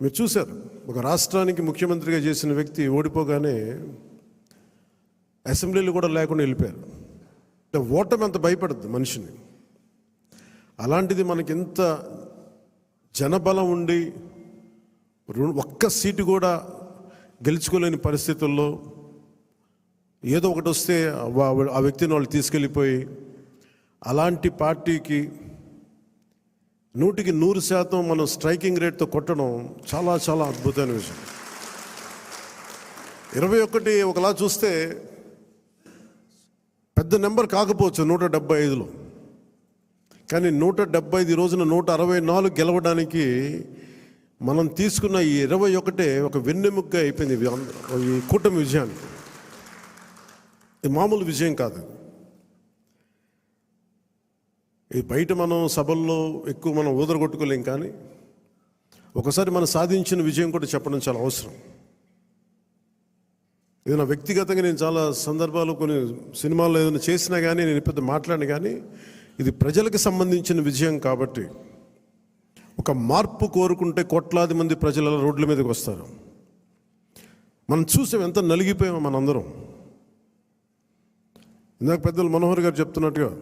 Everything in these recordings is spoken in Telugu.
మీరు చూశారు ఒక రాష్ట్రానికి ముఖ్యమంత్రిగా చేసిన వ్యక్తి ఓడిపోగానే అసెంబ్లీలు కూడా లేకుండా వెళ్ళిపోయారు. అంటే ఓటమి అంత భయపడుద్ది మనిషిని. అలాంటిది మనకి ఇంత జనబలం ఉండి ఒక్క సీటు కూడా గెలుచుకోలేని పరిస్థితుల్లో ఏదో ఒకటి వస్తే ఆ వ్యక్తిని వాళ్ళు తీసుకెళ్ళిపోయి అలాంటి పార్టీకి నూటికి నూరు శాతం మనం స్ట్రైకింగ్ రేట్తో కొట్టడం చాలా చాలా అద్భుతమైన విషయం. ఇరవై ఒకటి ఒకలా చూస్తే పెద్ద నెంబర్ కాకపోవచ్చు నూట డెబ్బై ఐదులో. కానీ నూట డెబ్బై ఐదు రోజున నూట అరవై నాలుగు గెలవడానికి మనం తీసుకున్న ఈ ఇరవై ఒకటే ఒక వెన్నెముగ్గా అయిపోయింది ఈ కూటమి విజయానికి. ఇది మామూలు విజయం కాదు. ఇది బయట మనం సభల్లో ఎక్కువ మనం ఊదరగొట్టుకోలేం కానీ ఒకసారి మనం సాధించిన విజయం కూడా చెప్పడం చాలా అవసరం. ఏదైనా వ్యక్తిగతంగా నేను చాలా సందర్భాలు కొన్ని సినిమాల్లో ఏదైనా చేసినా కానీ నేను పెద్ద మాట్లాడిన కానీ ఇది ప్రజలకు సంబంధించిన విజయం కాబట్టి ఒక మార్పు కోరుకుంటే కోట్లాది మంది ప్రజల రోడ్ల మీదకి వస్తారు. మనం చూసాం ఎంత నలిగిపోయామో మనందరం. ఇందాక పెద్దలు మనోహర్ గారు చెప్తున్నట్టుగా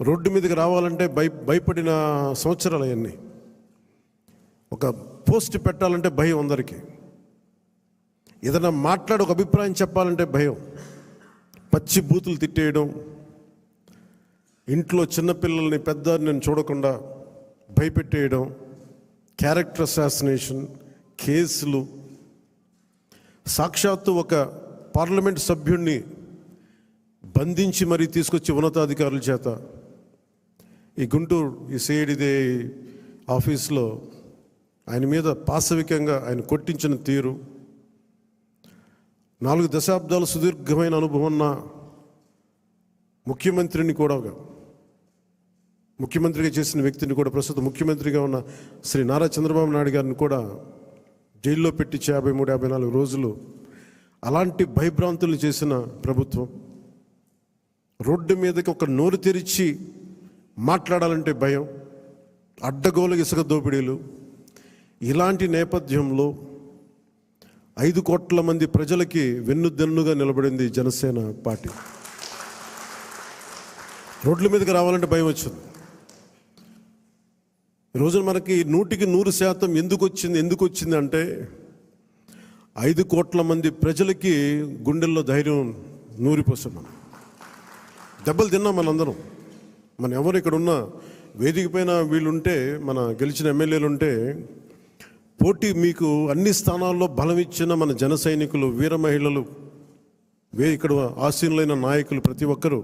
రోడ్డు మీదకి రావాలంటే భయ భయపడిన సంవత్సరాలు అవన్నీ. ఒక పోస్ట్ పెట్టాలంటే భయం అందరికీ. ఏదైనా మాట్లాడి ఒక అభిప్రాయం చెప్పాలంటే భయం. పచ్చి బూతులు తిట్టేయడం ఇంట్లో చిన్నపిల్లల్ని పెద్ద నేను చూడకుండా భయపెట్టేయడం క్యారెక్టర్ అసాసినేషన్ కేసులు. సాక్షాత్తు ఒక పార్లమెంట్ సభ్యుణ్ణి బంధించి మరీ తీసుకొచ్చి ఉన్నతాధికారుల చేత ఈ గుంటూరు ఈ సేడిదే ఆఫీస్లో ఆయన మీద పాశవికంగా ఆయన కొట్టించిన తీరు నాలుగు దశాబ్దాల సుదీర్ఘమైన అనుభవం ఉన్న ముఖ్యమంత్రిని కూడా ముఖ్యమంత్రిగా చేసిన వ్యక్తిని కూడా ప్రస్తుతం ముఖ్యమంత్రిగా ఉన్న శ్రీ నారా చంద్రబాబు నాయుడు గారిని కూడా జైల్లో పెట్టించి యాభై మూడు యాభై నాలుగు రోజులు అలాంటి భయభ్రాంతులు చేసిన ప్రభుత్వం. రోడ్డు మీదకి ఒక నోరు తెరిచి మాట్లాడాలంటే భయం అడ్డగోలు ఇసుక దోపిడీలు. ఇలాంటి నేపథ్యంలో ఐదు కోట్ల మంది ప్రజలకి వెన్నుదన్నుగా నిలబడింది జనసేన పార్టీ. రోడ్ల మీదకి రావాలంటే భయం వచ్చింది. ఈరోజు రోజున మనకి నూటికి నూరు శాతం ఎందుకు వచ్చింది ఎందుకు వచ్చింది అంటే ఐదు కోట్ల మంది ప్రజలకి గుండెల్లో ధైర్యం నూరిపోసాం మనం. దెబ్బలు తిన్నాం మనందరం. మన ఎవరు ఇక్కడ ఉన్న వేదిక పైన వీళ్ళుంటే మన గెలిచిన ఎమ్మెల్యేలు ఉంటే పోటీ మీకు అన్ని స్థానాల్లో బలం ఇచ్చిన మన జన సైనికులు వీర మహిళలు వే ఇక్కడ ఆసీనులైన నాయకులు ప్రతి ఒక్కరూ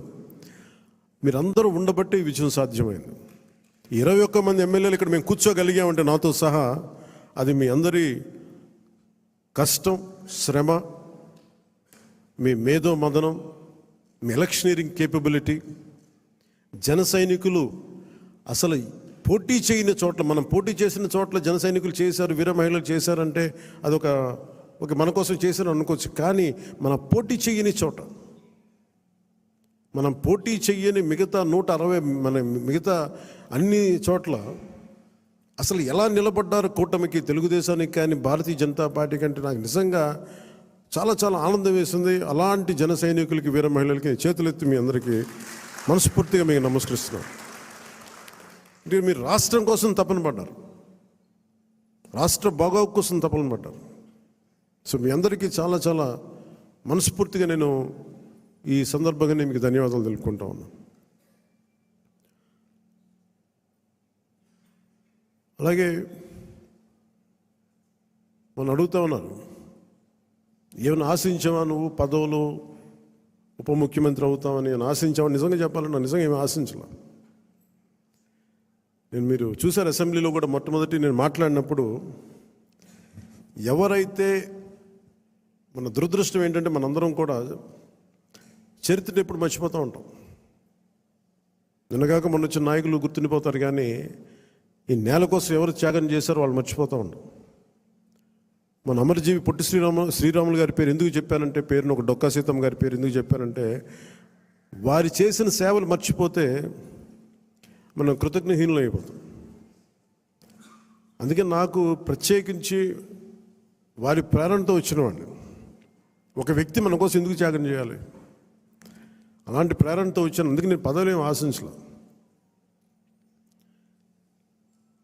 మీరందరూ ఉండబట్టే ఈ విజయం సాధ్యమైంది. ఇరవై ఒక్క మంది ఎమ్మెల్యేలు ఇక్కడ మేము కూర్చోగలిగామంటే నాతో సహా అది మీ అందరి కష్టం శ్రమ మీ మేధో మదనం మీ ఎలక్షనీరింగ్ కేపబిలిటీ జన సైనికులు అసలు పోటీ చేయని చోట్ల మనం పోటీ చేసిన చోట్ల జన సైనికులు చేశారు వీర మహిళలు చేశారంటే అదొక ఒక మన కోసం చేశారు అనుకోవచ్చు. కానీ మన పోటీ చేయని చోట మనం పోటీ చెయ్యని మిగతా నూట అరవై మన మిగతా అన్ని చోట్ల అసలు ఎలా నిలబడ్డారు కూటమికి తెలుగుదేశానికి కానీ భారతీయ జనతా పార్టీ కంటే నాకు నిజంగా చాలా చాలా ఆనందం వేసింది. అలాంటి జన సైనికులకి వీర మహిళలకి చేతులెత్తి మీ అందరికీ మనస్ఫూర్తిగా మీకు నమస్కరిస్తున్నాను. అంటే మీరు రాష్ట్రం కోసం తపన పడ్డారు. రాష్ట్ర బాగోగు కోసం తపన పడ్డారు. సో మీ అందరికీ చాలా చాలా మనస్ఫూర్తిగా నేను ఈ సందర్భంగా నేను మీకు ధన్యవాదాలు తెలుపుకుంటా ఉన్నాను. అలాగే మనం అడుగుతా ఉన్నారు ఏమైనా ఆశించావా నువ్వు పదవులు ఉప ముఖ్యమంత్రి అవుతామని నేను ఆశించావా నిజంగా చెప్పాలన్నా నిజంగా ఏమి ఆశించలా? నేను మీరు చూశారు అసెంబ్లీలో కూడా మొట్టమొదటి నేను మాట్లాడినప్పుడు ఎవరైతే మన దురదృష్టం ఏంటంటే మనందరం కూడా చరిత్రను ఎప్పుడు మర్చిపోతూ ఉంటాం. నిన్నగాక మొన్న వచ్చిన నాయకులు గుర్తుండిపోతారు కానీ ఈ నేల కోసం ఎవరు త్యాగం చేశారో వాళ్ళు మర్చిపోతూ ఉంటాం మన అమరజీవి పొట్టి శ్రీరామ శ్రీరాములు గారి పేరు ఎందుకు చెప్పానంటే పేరును ఒక డొక్కా సీతమ్మ గారి పేరు ఎందుకు చెప్పానంటే వారి చేసిన సేవలు మర్చిపోతే మనం కృతజ్ఞహీనులు అయిపోతాం అందుకే నాకు ప్రత్యేకించి వారి ప్రేరణతో వచ్చినవాడిని. ఒక వ్యక్తి మన కోసం ఎందుకు త్యాగం చేయాలి? అలాంటి ప్రేరణతో వచ్చాను అందుకే నేను పదవులు ఏమి ఆశించలేదు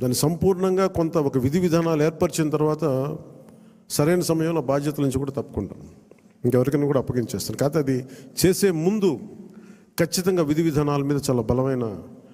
దాన్ని సంపూర్ణంగా కొంత ఒక విధి విధానాలు ఏర్పరిచిన తర్వాత సరైన సమయంలో బాధ్యతల నుంచి కూడా తప్పుకుంటాను ఇంకెవరికైనా కూడా అప్పగించేస్తాను కాకపోతే అది చేసే ముందు ఖచ్చితంగా విధి విధానాల మీద చాలా బలమైన